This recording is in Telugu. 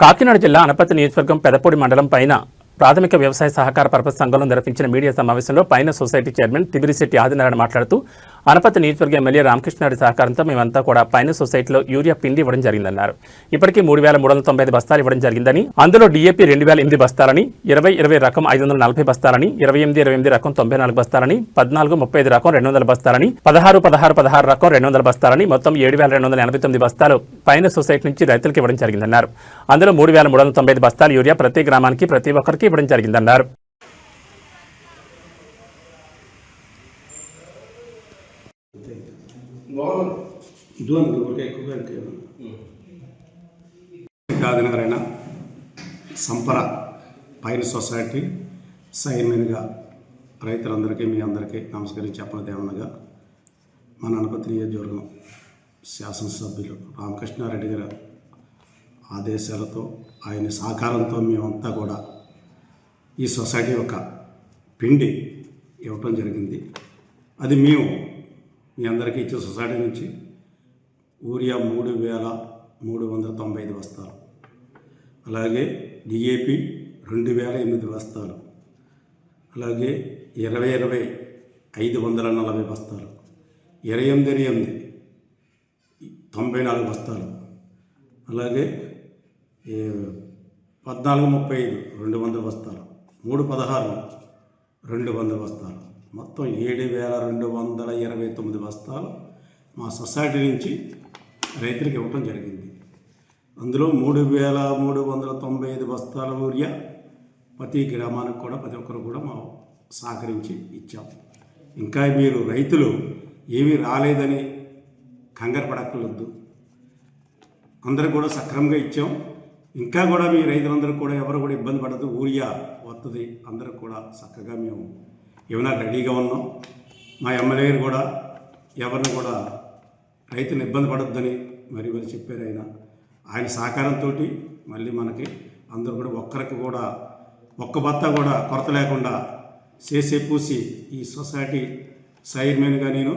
కాకినాడ జిల్లా అనపతి నియోజకవర్గం పెదపూడి మండలం పైన ప్రాథమిక వ్యవసాయ సహకార పరపతి సంఘంలో నిర్వహించిన మీడియా సమావేశంలో పైన సొసైటీ చైర్మన్ తిబిరిశెట్టి ఆదినారాయణ మాట్లాడుతూ అనపతి నియోజకవర్గ ఎమ్మెల్యే రామకృష్ణారెడ్డి సహకారంతో మేమంతా కూడా పైన సొసైటీలో యూరియా పిండి ఇవ్వడం జరిగిందన్నారు. ఇప్పటికీ మూడు వేల మూడు వందల తొంభై ఐదు బస్తాలు ఇవ్వడం జరిగిందని అందులో డీఏపీ రెండు వేల ఎనిమిది బస్తాలని ఇరవై ఇరవై రకం ఐదు వందల నలభై బస్తాలని ఇరవై ఎనిమిది ఇరవై ఎనిమిది రకం తొంభై నాలుగు బస్తాలని పద్నాలుగు ముప్పై ఐదు రకం రెండు వందల బస్తాలని పదహారు పదహారు పదహారు రకం రెండు వందల బస్తాలని మొత్తం ఏడు వేల రెండు వందల ఎనభై తొమ్మిది బస్తాలు పైన సొసైటీ నుంచి రైతులకు ఇవ్వడం జరిగిందన్నారు. అందులో మూడు వేల మూడు వందల తొంభై ఐదు బస్తాలు యూరియా ప్రతి గ్రామానికి ప్రతి ఒక్కరికి ఇవ్వడం జరిగిందన్నారు. దూరం సంపర పైన సొసైటీ సైన్మెన్గా రైతులందరికీ మీ అందరికీ నమస్కరించి చెప్పడం దేవనగా మన అనపతి నియోజకవర్గం శాసనసభ్యులు రామకృష్ణారెడ్డి గారి ఆదేశాలతో ఆయన సహకారంతో మేమంతా కూడా ఈ సొసైటీ యొక్క పిండి ఇవ్వటం జరిగింది. అది మేము మీ అందరికీ ఇచ్చే సొసైటీ నుంచి యూరియా మూడు వేల మూడు వందల తొంభై ఐదు బస్తాలు. అలాగే డిఏపి రెండు వేల ఎనిమిది బస్తాలు. అలాగే ఇరవై ఇరవై ఐదు వందల నలభై బస్తాలు. ఇరవై ఎనిమిది ఇరవై ఎనిమిది తొంభై నాలుగు బస్తాలు. అలాగే పద్నాలుగు ముప్పై ఐదు రెండు వందల బస్తాలు. మూడు పదహారు రెండు వందల బస్తాలు. మొత్తం ఏడు వేల రెండు వందల ఇరవై తొమ్మిది బస్తాలు మా సొసైటీ నుంచి రైతులకు ఇవ్వటం జరిగింది. అందులో మూడు వేల మూడు వందల తొంభై ఐదు బస్తాల యూరియా ప్రతి గ్రామానికి కూడా ప్రతి ఒక్కరు కూడా మా సహకరించి ఇచ్చాం. ఇంకా మీరు రైతులు ఏమీ రాలేదని కంగారు పడక్కర్లేదు. అందరూ కూడా సక్రమంగా ఇచ్చాం. ఇంకా కూడా మీ రైతులందరూ కూడా ఎవరు కూడా ఇబ్బంది పడదు. ఊరియా వస్తుంది అందరూ కూడా చక్కగా మేము ఏమైనా రెడీగా ఉన్నాం. మా ఎమ్మెల్యే గారు కూడా ఎవరిని కూడా రైతుని ఇబ్బంది పడొద్దని మరి మరి చెప్పారు ఆయన. ఆయన సహకారంతో మళ్ళీ మనకి అందరూ కూడా ఒక్కరికి కూడా ఒక్క బత్త కూడా కొరత లేకుండా చేసే పూసి ఈ సొసైటీ చైర్మన్గా నేను